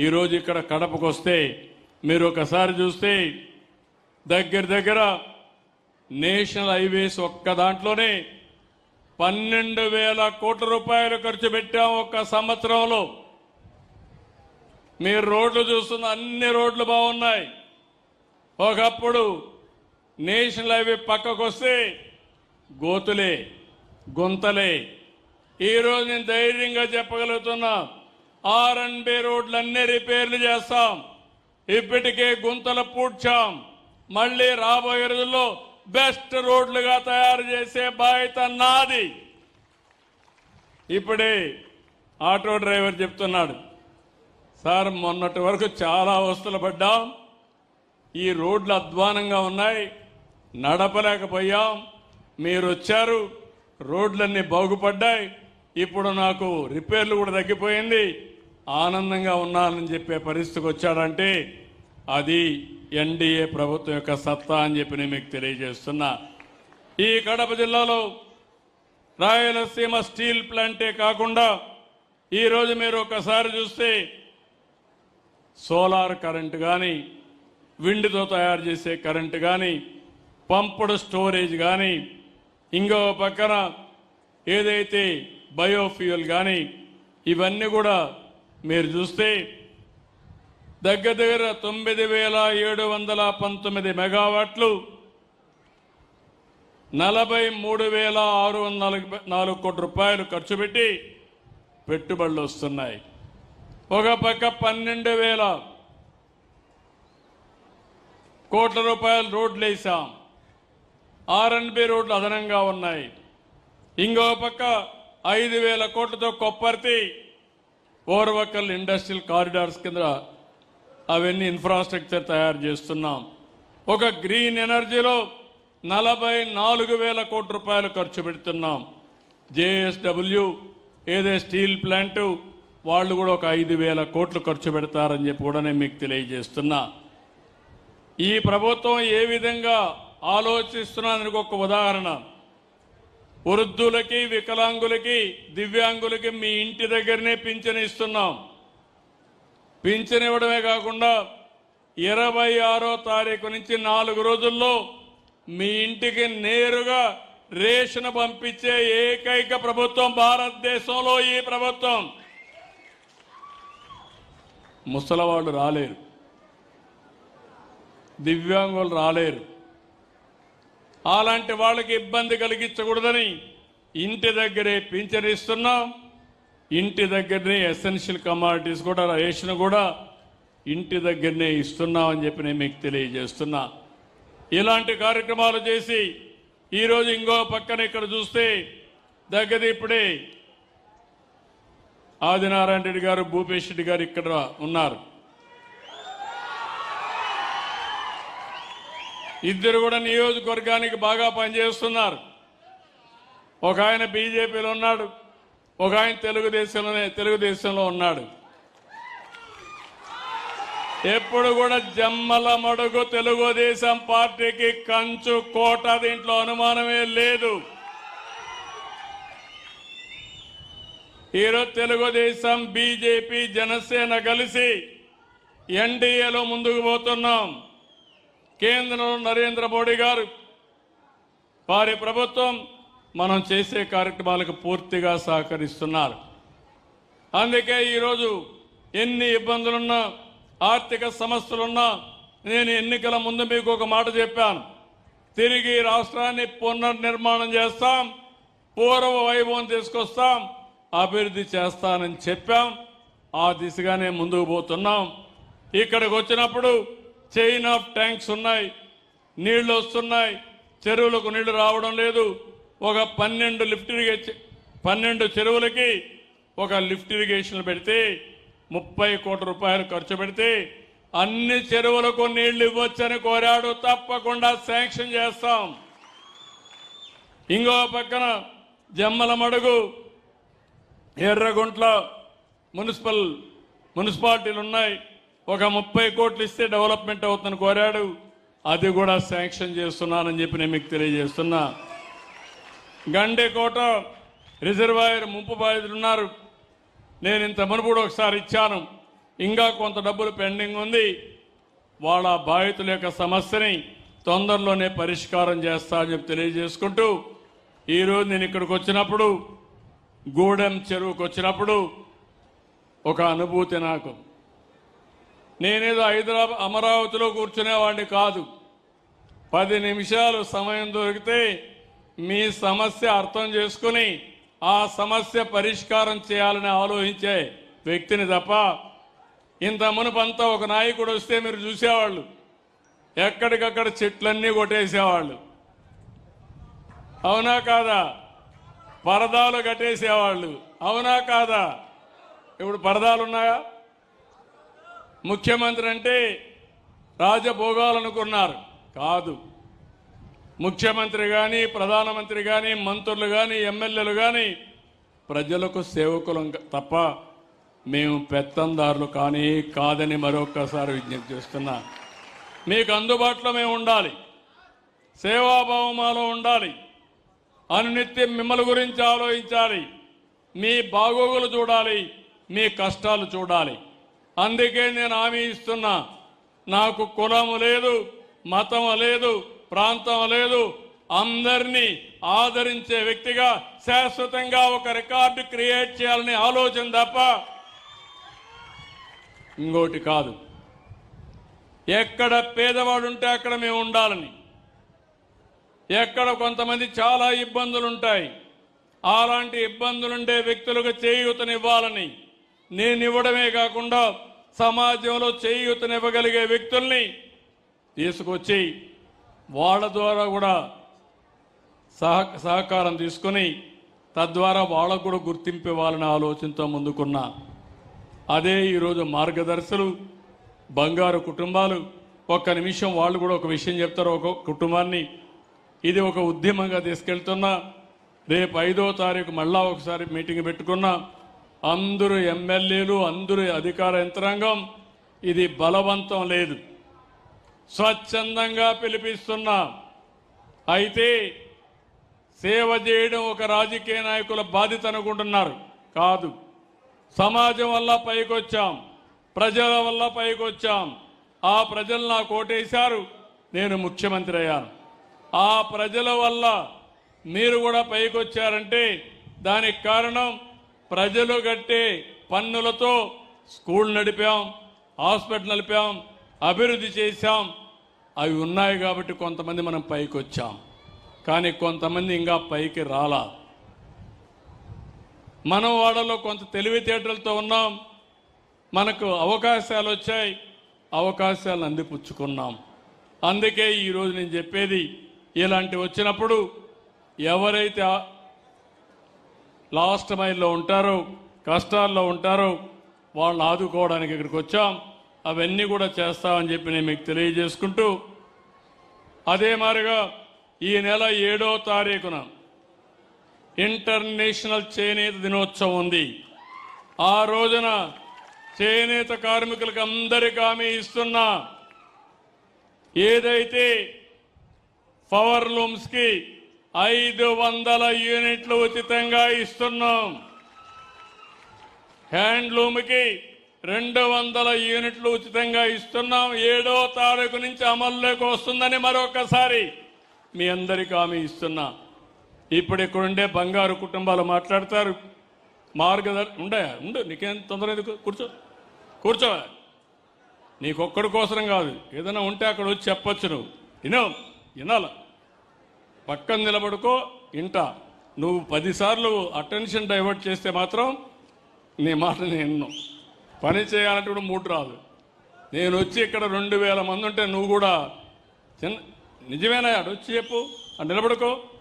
ఈరోజు ఇక్కడ కడపకు వస్తే మీరు ఒకసారి చూస్తే దగ్గర దగ్గర నేషనల్ హైవేస్ ఒక్క దాంట్లోనే పన్నెండు వేల కోట్ల రూపాయలు ఖర్చు పెట్టాం ఒక్క సంవత్సరంలో. మీరు రోడ్లు చూస్తున్న అన్ని రోడ్లు బాగున్నాయి. ఒకప్పుడు నేషనల్ హైవే పక్కకు వస్తే గోతులే. గుంతలే ఈరోజు నేను ధైర్యంగా చెప్పగలుగుతున్నా ఆర్ అండ్ బి రోడ్లన్నీ రిపేర్లు చేస్తాం. ఇప్పటికే గుంతలు పూడ్చాం. మళ్ళీ రాబోయే రోజుల్లో బెస్ట్ రోడ్లుగా తయారు చేసే బాధ్యత నాది. ఇప్పుడే ఆటో డ్రైవర్ చెప్తున్నాడు సార్ మొన్నటి వరకు చాలా అవస్థలు పడ్డాం. ఈ రోడ్లు అధ్వానంగా ఉన్నాయి. నడపలేకపోయాం. మీరు వచ్చారు. రోడ్లన్నీ బాగుపడ్డాయి. ఇప్పుడు నాకు రిపేర్లు కూడా తగ్గిపోయింది. ఆనందంగా ఉన్నానని చెప్పే పరిస్థితికి వచ్చాడంటే అది ఎన్డీఏ ప్రభుత్వం యొక్క సత్తా అని చెప్పి నేను మీకు తెలియజేస్తున్నా. ఈ కడప జిల్లాలో రాయలసీమ స్టీల్ ప్లాంటే కాకుండా ఈరోజు మీరు ఒకసారి చూస్తే సోలార్ కరెంట్ కానీ విండ్తో తయారు చేసే కరెంట్ కానీ పంపుడు స్టోరేజ్ కానీ ఇంకో పక్కన ఏదైతే బయోఫ్యూయల్ కానీ ఇవన్నీ కూడా మీరు చూస్తే దగ్గర దగ్గర తొమ్మిది వేల ఏడు వందల పంతొమ్మిది మెగావాట్లు నలభై మూడు వేల ఆరు వందల నాలుగు కోట్ల రూపాయలు ఖర్చు పెట్టి పెట్టుబడులు వస్తున్నాయి. ఒక పక్క పన్నెండు వేల కోట్ల రూపాయలు రోడ్లు వేసాం. ఆర్ఎన్బి రోడ్లు అదనంగా ఉన్నాయి. ఇంకో పక్క ఐదు వేల కోట్లతో కొప్పర్తి ఓర్వకల్ ఇండస్ట్రియల్ కారిడార్స్ కింద అవన్నీ ఇన్ఫ్రాస్ట్రక్చర్ తయారు చేస్తున్నాం. ఒక గ్రీన్ ఎనర్జీలో నలభై నాలుగు వేల కోట్ల రూపాయలు ఖర్చు పెడుతున్నాం. జేఎస్డబ్ల్యూ ఏదే స్టీల్ ప్లాంట్ వాళ్ళు కూడా ఒక ఐదు వేల కోట్లు ఖర్చు పెడతారని చెప్పి కూడా నేను మీకు తెలియజేస్తున్నా. ఈ ప్రభుత్వం ఏ విధంగా ఆలోచిస్తున్నదానికి ఒక ఉదాహరణ. వృద్ధులకి వికలాంగులకి దివ్యాంగులకి మీ ఇంటి దగ్గరనే పింఛను ఇస్తున్నాం. పింఛను ఇవ్వడమే కాకుండా ఇరవై ఆరో తారీఖు నుంచి నాలుగు రోజుల్లో మీ ఇంటికి నేరుగా రేషన్ పంపించే ఏకైక ప్రభుత్వం భారతదేశంలో ఈ ప్రభుత్వం. ముసలవాళ్ళు రాలేరు. దివ్యాంగులు రాలేరు. అలాంటి వాళ్ళకి ఇబ్బంది కలిగించకూడదని ఇంటి దగ్గరే పింఛన్ ఇస్తున్నాం. ఇంటి దగ్గరనే ఎసెన్షియల్ కమాడిటీస్ కూడా రేషన్ కూడా ఇంటి దగ్గరనే ఇస్తున్నామని చెప్పి నేను మీకు తెలియజేస్తున్నా. ఇలాంటి కార్యక్రమాలు చేసి ఈరోజు ఇంకో పక్కన ఇక్కడ చూస్తే దగ్గర ఇప్పుడే ఆదినారాయణ రెడ్డి గారు భూపేష్ రెడ్డి గారు ఇక్కడ ఉన్నారు. ఇద్దరు కూడా నియోజకవర్గానికి బాగా పనిచేస్తున్నారు. ఒక ఆయన బీజేపీలో ఉన్నాడు ఒక ఆయన తెలుగుదేశంలోనే తెలుగుదేశంలో ఉన్నాడు. ఎప్పుడు కూడా జమ్మల మడుగు తెలుగుదేశం పార్టీకి కంచు కోట దీంట్లో అనుమానమే లేదు. ఈరోజు తెలుగుదేశం బీజేపీ జనసేన కలిసి ఎన్డీఏలో ముందుకు పోతున్నాం. కేంద్రంలో నరేంద్ర మోడీ గారు. వారి ప్రభుత్వం మనం చేసే కార్యక్రమాలకు పూర్తిగా సహకరిస్తున్నారు. అందుకే ఈరోజు ఎన్ని ఇబ్బందులున్నా ఆర్థిక సమస్యలున్నా నేను ఎన్నికల ముందు మీకు ఒక మాట చెప్పాను. తిరిగి రాష్ట్రాన్ని పునర్నిర్మాణం చేస్తాం పూర్వ వైభవం తీసుకొస్తాం అభివృద్ధి చేస్తానని చెప్పాం. ఆ దిశగానే ముందుకు పోతున్నాం. ఇక్కడికి వచ్చినప్పుడు చైన్ ఆఫ్ ట్యాంక్స్ ఉన్నాయి. నీళ్ళు వస్తున్నాయి. చెరువులకు నీళ్ళు రావడం లేదు. ఒక పన్నెండు లిఫ్ట్ ఇరిగేషన్ పన్నెండు చెరువులకి ఒక లిఫ్ట్ ఇరిగేషన్లు పెడితే ముప్పై కోట్ల రూపాయలు ఖర్చు పెడితే అన్ని చెరువులకు నీళ్ళు ఇవ్వచ్చని కోరాడు. తప్పకుండా శాంక్షన్ చేస్తాం. ఇంకో పక్కన జమ్మల మడుగు ఎర్రగుంట్ల మున్సిపల్ మున్సిపాలిటీలు ఉన్నాయి. ఒక ముప్పై కోట్లు ఇస్తే డెవలప్మెంట్ అవుతుందని కోరాడు. అది కూడా శాంక్షన్ చేస్తున్నానని చెప్పి నేను మీకు తెలియజేస్తున్నా. గండేకోట రిజర్వాయర్ ముంపు బాధితులు ఉన్నారు. నేను ఇంత మునుపుడు ఒకసారి ఇచ్చాను. ఇంకా కొంత డబ్బులు పెండింగ్ ఉంది. వాళ్ళ బాధితుల యొక్క సమస్యని తొందరలోనే పరిష్కారం చేస్తా అని చెప్పి తెలియజేసుకుంటూ ఈరోజు నేను ఇక్కడికి వచ్చినప్పుడు గూడెం చెరువుకు వచ్చినప్పుడు ఒక అనుభూతి నాకు. నేనేదో హైదరాబాద్ అమరావతిలో కూర్చునేవాడిని కాదు. పది నిమిషాలు సమయం దొరికితే మీ సమస్య అర్థం చేసుకుని ఆ సమస్య పరిష్కారం చేయాలని ఆలోచించే వ్యక్తిని తప్ప ఇంత మునుపంతా ఒక నాయకుడు వస్తే మీరు చూసేవాళ్ళు. ఎక్కడికక్కడ చెట్లన్నీ కొట్టేసేవాళ్ళు. అవునా కాదా? పరదాలు కట్టేసేవాళ్ళు. అవునా కాదా? ఇప్పుడు పరదాలు ఉన్నాయా ముఖ్యమంత్రి అంటే రాజభోగాలనుకున్నారు. కాదు. ముఖ్యమంత్రి కానీ ప్రధానమంత్రి కానీ మంత్రులు కానీ ఎమ్మెల్యేలు కానీ ప్రజలకు సేవకులం తప్ప మేము పెత్తందారులు కానీ కాదని మరొక్కసారి విజ్ఞప్తి చేస్తున్నా. మీకు అందుబాటులో మేము ఉండాలి. సేవాభావమాలో ఉండాలి. అనునిత్యం మిమ్మల్ని గురించి ఆలోచించాలి. మీ బాగోగులు చూడాలి. మీ కష్టాలు చూడాలి. అందుకే నేను హామీ ఇస్తున్నా. నాకు కులము లేదు మతం లేదు ప్రాంతం లేదు. అందరినీ ఆదరించే వ్యక్తిగా శాశ్వతంగా ఒక రికార్డు క్రియేట్ చేయాలని ఆలోచన తప్ప ఇంకోటి కాదు. ఎక్కడ పేదవాడు ఉంటే అక్కడ మేము ఉండాలని. ఎక్కడ కొంతమంది చాలా ఇబ్బందులు ఉంటాయి అలాంటి ఇబ్బందులుండే వ్యక్తులకు చేయూతనివ్వాలని. నేను ఇవ్వడమే కాకుండా సమాజంలో చేయూతనివ్వగలిగే వ్యక్తుల్ని తీసుకొచ్చి వాళ్ళ ద్వారా కూడా సహ సహకారం తీసుకొని తద్వారా వాళ్ళకు కూడా గుర్తింపు ఇవ్వాలనే ఆలోచనతో ముందుకున్నా అదే ఈరోజు మార్గదర్శులు బంగారు కుటుంబాలు. ఒక్క నిమిషం వాళ్ళు కూడా ఒక విషయం చెప్తారు. ఒక కుటుంబాన్ని ఇది ఒక ఉద్యమంగా తీసుకెళ్తున్నా. రేపు ఐదో తారీఖు మళ్ళా ఒకసారి మీటింగ్ పెట్టుకున్నా. అందరూ ఎమ్మెల్యేలు అందరూ అధికార యంత్రాంగం. ఇది బలవంతం లేదు. స్వచ్ఛందంగా పిలిపిస్తున్నా. అయితే సేవ చేయడం ఒక రాజకీయ నాయకుల బాధ్యత అనుకుంటున్నారు. కాదు. సమాజం వల్ల పైకొచ్చాం. ప్రజల వల్ల పైకొచ్చాం. ఆ ప్రజలు నా కోటేశారు నేను ముఖ్యమంత్రి అయ్యాను. ఆ ప్రజల వల్ల మీరు కూడా పైకొచ్చారంటే దానికి కారణం ప్రజలు కట్టే పన్నులతో స్కూల్ నడిపాం హాస్పిటల్ నడిపాం అభివృద్ధి చేశాం. అవి ఉన్నాయి కాబట్టి కొంతమంది మనం పైకి వచ్చాం కానీ కొంతమంది ఇంకా పైకి రాలా. మనం వాళ్ళలో కొంత తెలివితేటలతో ఉన్నాం. మనకు అవకాశాలు వచ్చాయి. అవకాశాలను అందిపుచ్చుకున్నాం. అందుకే ఈరోజు నేను చెప్పేది ఇలాంటి వచ్చినప్పుడు ఎవరైతే లాస్ట్ మైల్లో ఉంటారు కష్టాల్లో ఉంటారు వాళ్ళని ఆదుకోవడానికి ఇక్కడికి వచ్చాం. అవన్నీ కూడా చేస్తామని చెప్పి నేను మీకు తెలియజేసుకుంటూ అదే మారిగా ఈ నెల ఏడో తారీఖున ఇంటర్నేషనల్ చేనేత దినోత్సవం ఉంది. ఆ రోజున చేనేత కార్మికులకు అందరికీ హామీ ఇస్తున్నా ఏదైతే పవర్ లూమ్స్కి ఐదు వందల యూనిట్లు ఉచితంగా ఇస్తున్నాం. హ్యాండ్లూమ్కి రెండు వందల యూనిట్లు ఉచితంగా ఇస్తున్నాం. ఏడో తారీఖు నుంచి అమల్లోకి వస్తుందని మరొకసారి మీ అందరికీ హామీ ఇస్తున్నా. ఇప్పుడు ఇక్కడుండే బంగారు కుటుంబాలు మాట్లాడతారు. మార్గదర్ ఉండే ఉండు నీకేం తొందర కూర్చో. కూర్చో. నీకొక్కడి కోసం కాదు. ఏదైనా ఉంటే అక్కడ వచ్చి చెప్పొచ్చు నువ్వు వినో వినాలా? పక్కన నిలబడుకో ఇంట. నువ్వు పదిసార్లు అటెన్షన్ డైవర్ట్ చేస్తే మాత్రం నీ మాట నేను పని చేయాలంటే కూడా మూడు రాదు. నేను వచ్చి ఇక్కడ రెండు వేల మంది ఉంటే నువ్వు కూడా చిన్న నిజమేనా? అడొచ్చి వచ్చి చెప్పు. అటు నిలబడుకో.